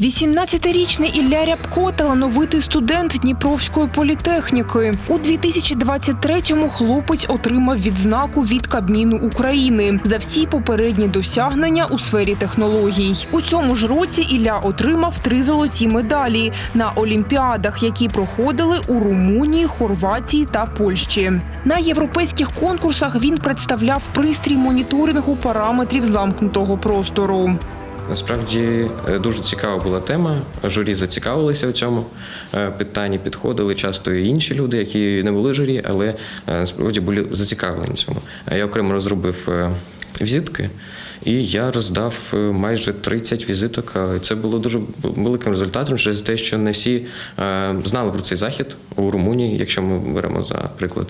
18-річний Ілля Рябко – талановитий студент Дніпровської політехніки. У 2023-му хлопець отримав відзнаку від Кабміну України за всі попередні досягнення у сфері технологій. У цьому ж році Ілля отримав три золоті медалі на олімпіадах, які проходили у Румунії, Хорватії та Польщі. На європейських конкурсах він представляв пристрій моніторингу параметрів замкнутого простору. Насправді е, дуже цікава була тема. Журі зацікавилися у цьому е, питанні. Підходили часто і інші люди, які не були журі, але е, насправді були зацікавлені цьому. Я окремо розробив візитки, і я роздав майже 30 візиток. Це було дуже великим результатом через те, що не всі знали про цей захід у Румунії, якщо ми беремо за приклад.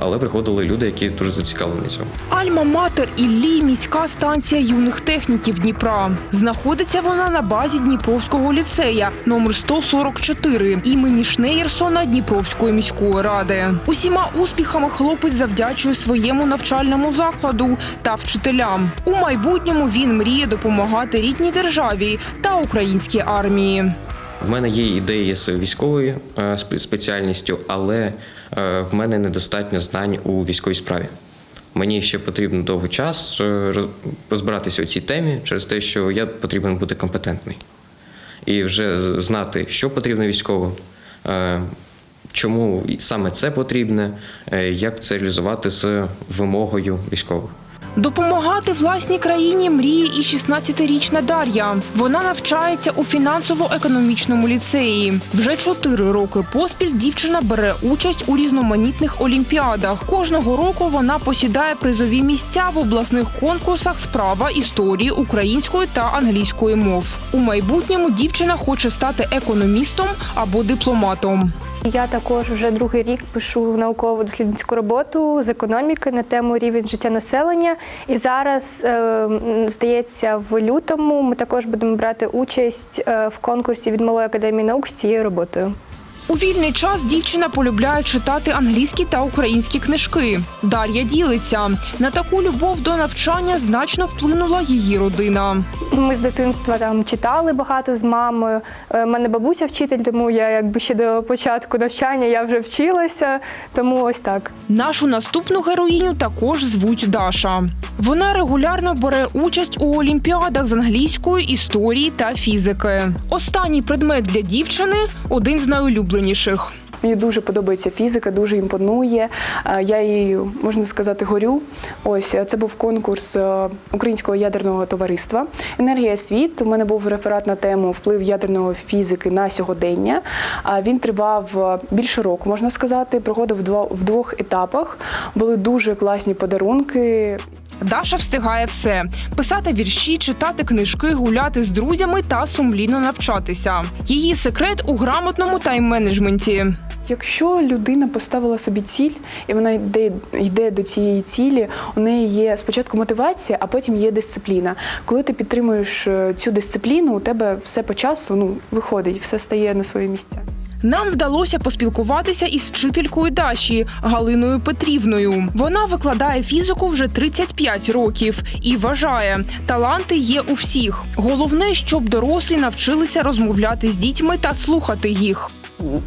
Але приходили люди, які дуже зацікавлені цьому. Альма-матер Іллі – міська станція юних техніків Дніпра. Знаходиться вона на базі Дніпровського ліцея номер 144 імені Шнеєрсона Дніпровської міської ради. Усіма успіхами хлопець завдячує своєму навчальному закладу та вчителям. У майбутньому він мріє допомагати рідній державі та українській армії. В мене є ідеї з військовою е, спеціальністю, але в мене недостатньо знань у військовій справі. Мені ще потрібно довгий час е, розбиратися у цій темі через те, що я потрібен бути компетентний і вже знати, що потрібно військовим, е, чому саме це потрібне, е, як це реалізувати з вимогою військових. Допомагати власній країні мріє і 16-річна Дар'я. Вона навчається у фінансово-економічному ліцеї. Вже чотири роки поспіль дівчина бере участь у різноманітних олімпіадах. Кожного року вона посідає призові місця в обласних конкурсах справа історії української та англійської мов. У майбутньому дівчина хоче стати економістом або дипломатом. Я також вже другий рік пишу науково-дослідницьку роботу з економіки на тему рівень життя населення. І зараз, е, здається, в лютому ми також будемо брати участь е, в конкурсі від Малої академії наук з цією роботою. У вільний час дівчина полюбляє читати англійські та українські книжки. Дар'я ділиться на таку любов до навчання значно вплинула її родина. Ми з дитинства там читали багато з мамою. У мене бабуся вчитель, тому я якби ще до початку навчання я вже вчилася. Тому ось так. Нашу наступну героїню також звуть Даша. Вона регулярно бере участь у олімпіадах з англійської історії та фізики. Останній предмет для дівчини один з найулюбленіших. Мені дуже подобається фізика, дуже імпонує. Е, Я її, можна сказати, горю. Ось е, це був конкурс е, Українського ядерного товариства. Енергія світ. У мене був реферат на тему вплив ядерної фізики на сьогодення. Він тривав більше року, можна сказати. Проходив в двох етапах. Були дуже класні подарунки. Даша встигає все: писати вірші, читати книжки, гуляти з друзями та сумлінно навчатися. Її секрет у грамотному тайм-менеджменті. Якщо людина поставила собі ціль і вона йде, йде до цієї цілі, у неї є спочатку мотивація, а потім є дисципліна. Коли ти підтримуєш е, цю дисципліну, у тебе все по часу ну, виходить, все стає на свої місця. Нам вдалося поспілкуватися із вчителькою Даші Галиною Петрівною. Вона викладає фізику вже 35 років і вважає, таланти є у всіх. Головне, щоб дорослі навчилися розмовляти з дітьми та слухати їх.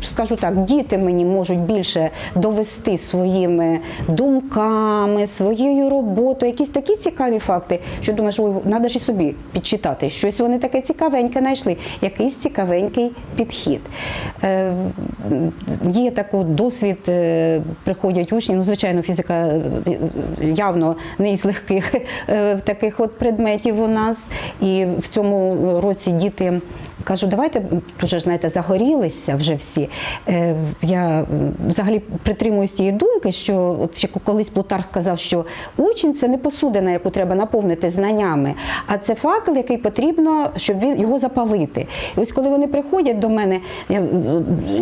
Скажу так, діти мені можуть більше довести своїми думками, своєю роботою, якісь такі цікаві факти, що думаєш, ой, треба ж і собі підчитати. Щось вони таке цікавеньке знайшли, якийсь цікавенький підхід. Е, є такий досвід, е, приходять учні, ну, звичайно, фізика е, явно не із легких е, таких от предметів у нас. І в цьому році діти Кажу, давайте ж знаєте, загорілися вже всі. Е, я взагалі притримуюсь тієї думки, що от ще колись Плутарх казав, що учень це не посудина, яку треба наповнити знаннями, а це факел, який потрібно, щоб він його запалити. І ось коли вони приходять до мене,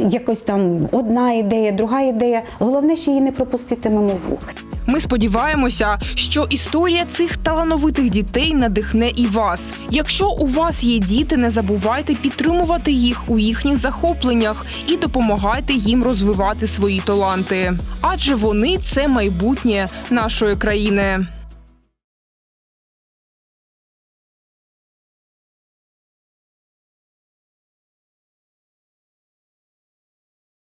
якось там одна ідея, друга ідея. Головне, ще її не пропустити мимо вух. Ми сподіваємося, що історія цих талановитих дітей надихне і вас. Якщо у вас є діти, не забувайте підтримувати їх у їхніх захопленнях і допомагайте їм розвивати свої таланти. Адже вони це майбутнє нашої країни.